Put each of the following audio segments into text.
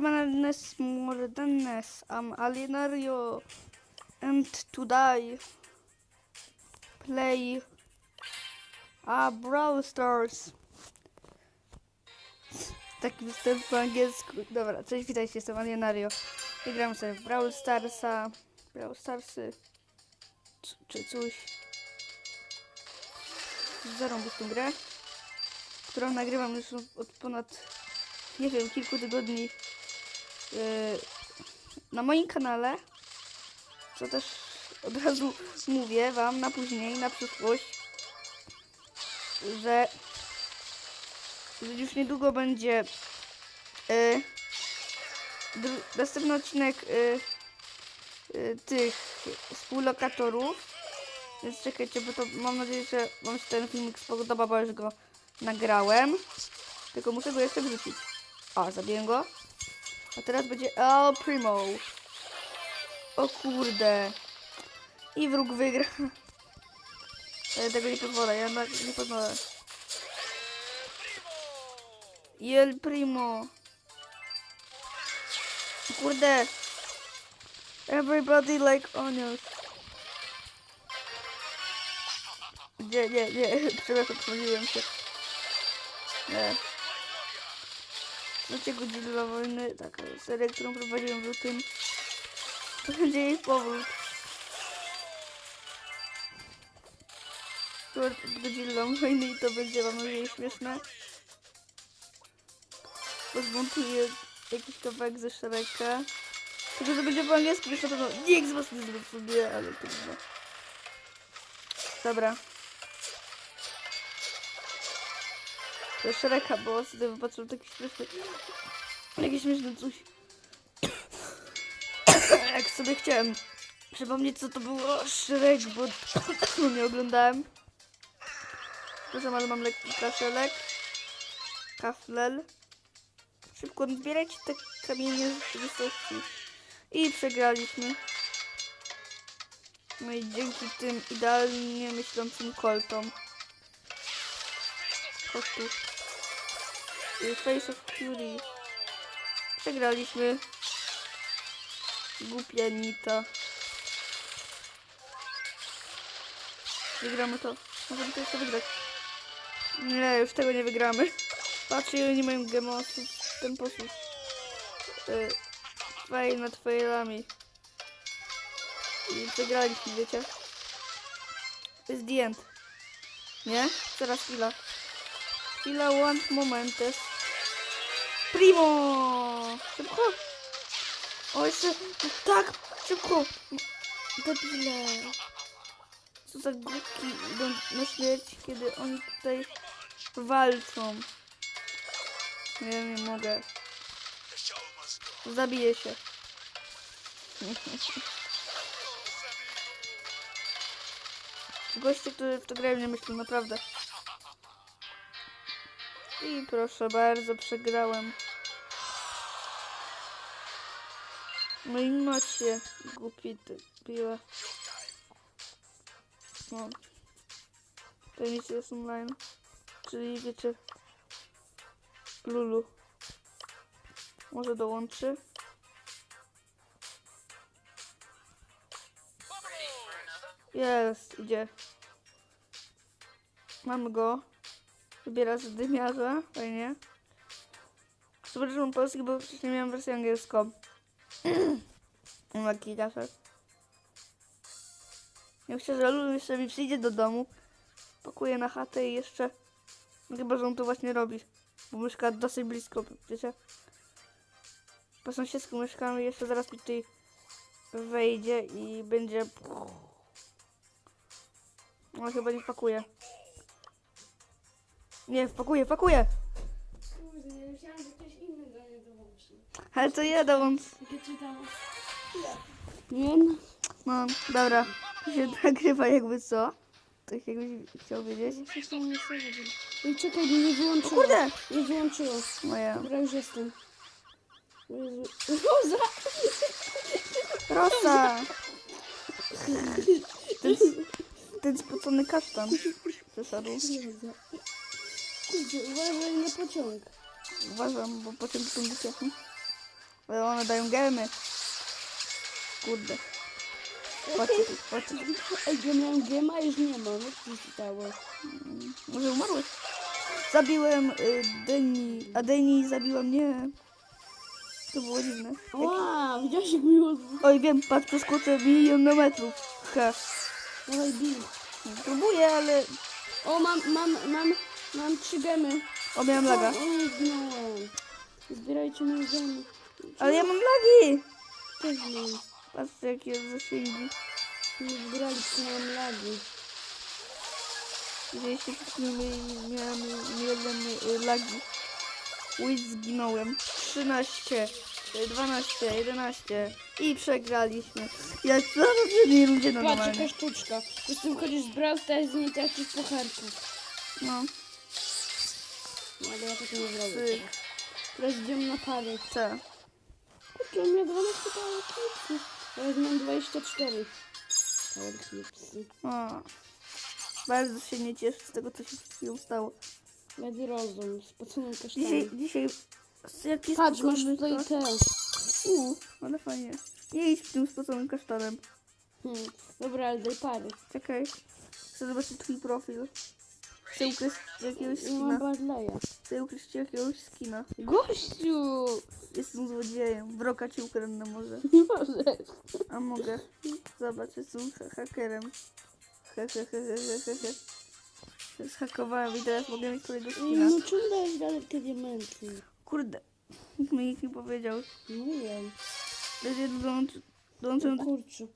My name is more Dennis. I'm Alienario. And today play a Brawl Stars. Taki występ po angielsku. Dobra, cześć, witajcie, jestem Alienario. I gram sobie w Brawl Starsa. Brawl Starsy. c- Czy coś. Zarąbię tą grę, którą nagrywam już od ponad, nie wiem, kilku tygodni na moim kanale. Co też od razu mówię wam na później, na przyszłość, że, że już niedługo będzie dru- następny odcinek yy, yy, tych współlokatorów. Więc czekajcie, bo to mam nadzieję, że wam się ten filmik spodoba, bo już go nagrałem. Tylko muszę go jeszcze wrzucić. O, zabiję go. A teraz będzie El Primo. O kurde. I wróg wygra. Ja tego nie pozwolę, ja na, nie pozwolę. El Primo. Kurde. Everybody like onions. Nie, nie, nie, przepraszam, pomyliłem się. Nie. Znacie Godzilla wojny, taka seria, którą prowadziłem w lutym. To będzie jej powrót. Godzilla wojny i to będzie wam nadzieję śmieszne. Pozmontuję jakiś kawałek ze Shreka. Tylko, że będzie po angielsku, więc na pewno nikt z was nie zrozumie, ale trudno. Dobra. To Shreka, bo sobie wypatrzył taki śmieszny... Jakiś śmieszny coś. Jak sobie chciałem przypomnieć, co to było Shrek, bo nie oglądałem. Przepraszam, ale mam lekki kaszelek. Kaflel. Szybko zbierajcie te kamienie z rzeczywistości. I przegraliśmy. No i dzięki tym idealnie myślącym koltom. Chodź tu. Y, Face of Fury. Przegraliśmy. Głupia Nita. Wygramy to. Możemy to jeszcze wygrać. Nie, już tego nie wygramy. Patrzcie, ile nie mają gemosów ten sposób. Yy, Twoje nad failami. I przegraliśmy, wiecie? To jest the end. Nie? Teraz chwila. Chwila, one momentes. Primo! Szybko! O, jeszcze... Tak! Szybko! Debile! Co za głupki idą na śmierć, kiedy oni tutaj walczą. Nie, nie mogę. Zabiję się. Goście, którzy w to grają, nie myślą naprawdę. I proszę bardzo, przegrałem. No i macie, głupi piła. No. Nic jest online. Czyli wiecie, Lulu. Może dołączy? Jest, idzie. Mamy go. Wybiera z dymiarza, fajnie. Zobaczymy polski, bo wcześniej miałem wersję angielską. Taki kaszek. Ja myślę, że Lulu jeszcze mi przyjdzie do domu. Pakuje na chatę i jeszcze... Chyba, że on to właśnie robi. Bo mieszka dosyć blisko, wiecie? Po sąsiedzku mieszkamy jeszcze zaraz mi tutaj wejdzie i będzie... No chyba nie pakuje. Nie, wpakuje, pakuje! Kurde, nie myślałam, że ktoś inny do mnie dołączy. Ale to ja dołącz. Jak czytałam. Nie no. No, dobra. To się nagrywa jakby co? Tak jakbyś chciał wiedzieć. Przestań mnie słyszeć. Ej, czekaj, bo nie O wyłączyło. kurde! Nie wyłączyło. Moja. Dobra, już jestem. Jezu. Roza! Rosa! Ten, ten spocony kasztan przeszedł. Roza. Kurde, uważaj na pociąg. Uważam, bo potem są dzieciaki. Ale one dają gemy. Kurde. Chodźcie tu. Ej, ja miałem gema, już nie mam. Jak to się stało? Może umarłeś? Zabiłem y, Deni, a Deni zabiła mnie. To było dziwne. Ła, widziałeś jak miło Oj, wiem, patrz, przeskoczę milion na metrów. Ha. Dawaj, bij. Próbuję, ale... O, mam, mam, mam, mam trzy gemy. O, miałem laga. O, zginąłem. Zbierajcie moje gemy. Ale ja mam lagi! Też mam. Patrzcie, jakie zasięgi. Nie zbierali, tylko mam lagi. Widzieliście, że miałem, miałem jeden y, lagi. Łyś zginąłem. 13, y, 12, 11 i przegraliśmy. Jak zarobieni ludzie Patrz, normalnie. jaka sztuczka. Prostu chodzisz z Brawl Stars z niej takich pucharków. No, No, ale ja tak nie zrobię. cyk, Teraz idziemy na pary. tak. Kurczę, on miał 12 power clipsy. Teraz mam 24 power clipsy. O. Bardzo się nie cieszę z tego, co się przed chwilą stało. Ledy rozum, spoconym Dzisiaj, kasztanem. dzisiaj... Jaki Patrz, masz tutaj kasztan. te. Uuu, ale fajnie. Nie idź tym sposobem kasztanem. Hmm. Dobra, ale daj pary. Czekaj. Chcę zobaczyć twój profil. Chcę ukryć jakiegoś skina. Barleya. Chcę ukryć jakiegoś skina. Gościu! Jestem złodziejem. Wroka ci ukradnę może. Nie możesz. A mogę. Zobacz, jestem ha- hakerem. He, he, he, he, he, he, he. Zhakowałem i teraz mogę mieć twojego skina. No czemu dałeś dalej te diamenty? Kurde. Nikt mi nikt nie powiedział. Nie wiem. Będzie dołącz... dołączę do... Kurczę.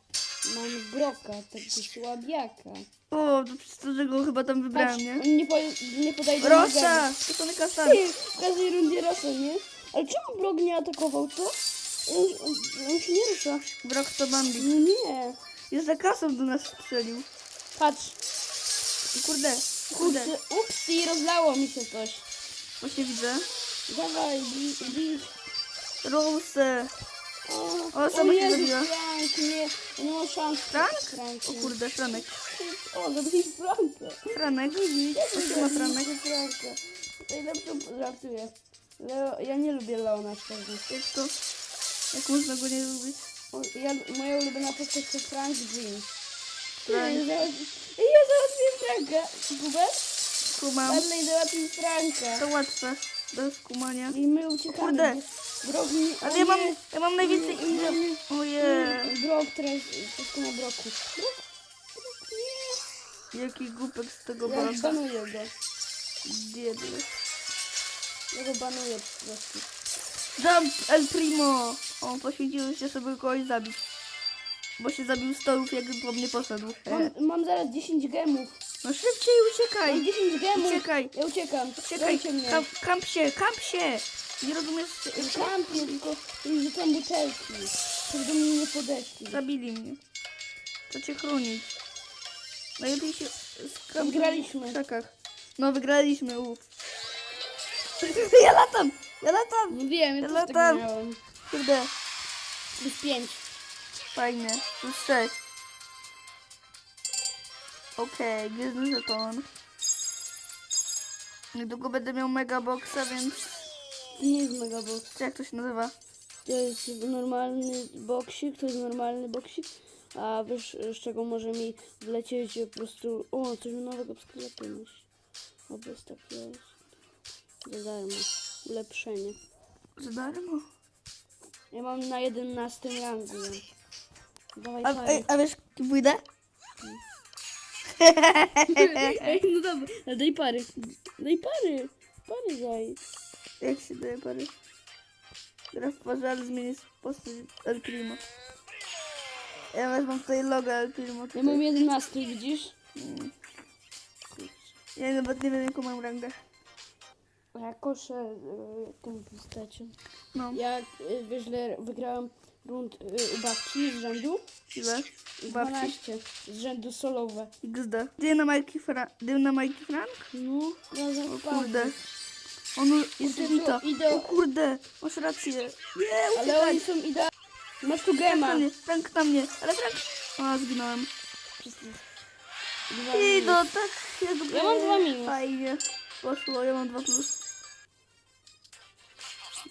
Mam broka, tego słabiaka. O, to przez to, że go chyba tam wybrałem, Patrz, nie? on nie, po, nie podejdzie Rosa! Kasztan. Ty, w każdej rundzie Rosa, nie? Ale czemu Brok nie atakował, co? On, on, on się nie rusza. Wrok to Bambi. No nie. Jest za kasą do nas strzelił. Patrz. Kurde, kurde. Kurczę, upsi, rozlało mi się coś. Właśnie widzę. Dawaj, bij, bij. Rose. O, O, sama się zabiła. Frank, nie, ma szans. Frank? Frank O kurde, Franek. O, zabili Franka. Franek. Jak O, siema, Franek. Franka. Najlepsze żartuję. Leo, ja nie lubię Leona szczerze. Jak to? Jak można go nie lubić? O, Ja, moja ulubiona postać to Frank Green. Frank. Ja załatwię- ja załatwiłem Franka. Kubek? Kumam. Barley załatwił Franka. To łatwe. Bez kumania. I my uciekamy. Kurde. Brok mi... Ale o ja mam, ja mam najwięcej nie. Ojej. Brok teraz wszystko na broku. Brok? Brok, nie. Jaki głupek z tego Ja banka. banuję go. Biedny. Ja go banuję po prostu. Jump El Primo. O, poświęciłem się, żeby kogoś zabić. Bo się zabił stołów, jak po mnie poszedł. Mam, mam zaraz 10 gemów. No szybciej Mam uciekaj. 10 gemów. Uciekaj. Ja uciekam. Uciekaj. Kamp, kamp się, kamp się. Nie rozumiesz? Kampię, tylko rzucam butelki. Żeby do mnie nie podeszli. Zabili mnie. To cię chronić. Najlepiej się Wygraliśmy. w krzakach. No, wygraliśmy, uff. Ja latam! Ja latam! No wiem, ja Ja też latam. miałem. Kurde, Plus 5. fajnie. Plus sześć. Okej, okay, gwiezdny żeton. Niedługo będę miał mega boxa, więc... Nie jest mega box. Jak to się nazywa? To jest normalny boksik, to jest normalny boksik. A wiesz, z czego może mi wlecieć po prostu... O, coś nowego w sklepie masz. O, bez tak jest. Za darmo. Ulepszenie. Za darmo. Ja mam na 11 rangu. Dawaj, A, dawaj. ej, a wiesz, pójdę? Ej, no dobra, daj pary. Daj pary. Pary daj. Jak się daje pary? Teraz ale zmienię postać El Primo. Ja wezmę tutaj logo El Primo. Ja mam 11, widzisz? Ja nawet nie wiem jaką mam rangę. A ja koszę y, tą postacią. No, Ja, y, wiesz, wygrałam rund y, u babci z rzędu? ile? Babci. 12 z rzędu solowe. XD. Gdzie na Mikey Frank? Gdzie na Mikey Frank? No, ja O kurde. On jest idę. O kurde, masz rację. Nie, Ale uciekaj. oni są idealni. Masz tu Frank gema. na mnie, Frank na mnie. Ale Frank... A, zginąłem. Dwa I minus. no tak się Ja mam dwa minus. Fajnie. Poszło, ja mam dwa plus.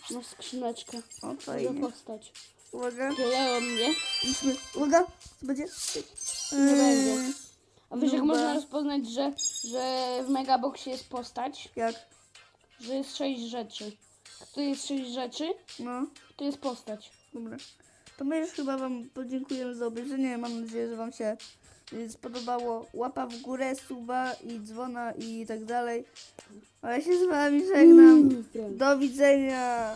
Masz skrzyneczkę. O, fajnie. postać. Uwaga. Tyle mnie. Idźmy. Uwaga. Co będzie? Nie będzie. A wiesz jak można rozpoznać, że, że w Megaboxie jest postać? Jak? Że jest sześć rzeczy. To jest sześć rzeczy, No. to jest postać. Dobra. To my już chyba Wam podziękujemy za obejrzenie. Mam nadzieję, że Wam się y, spodobało. Łapa w górę, suba i dzwona i tak dalej. A ja się z Wami żegnam. Mm, Do widzenia.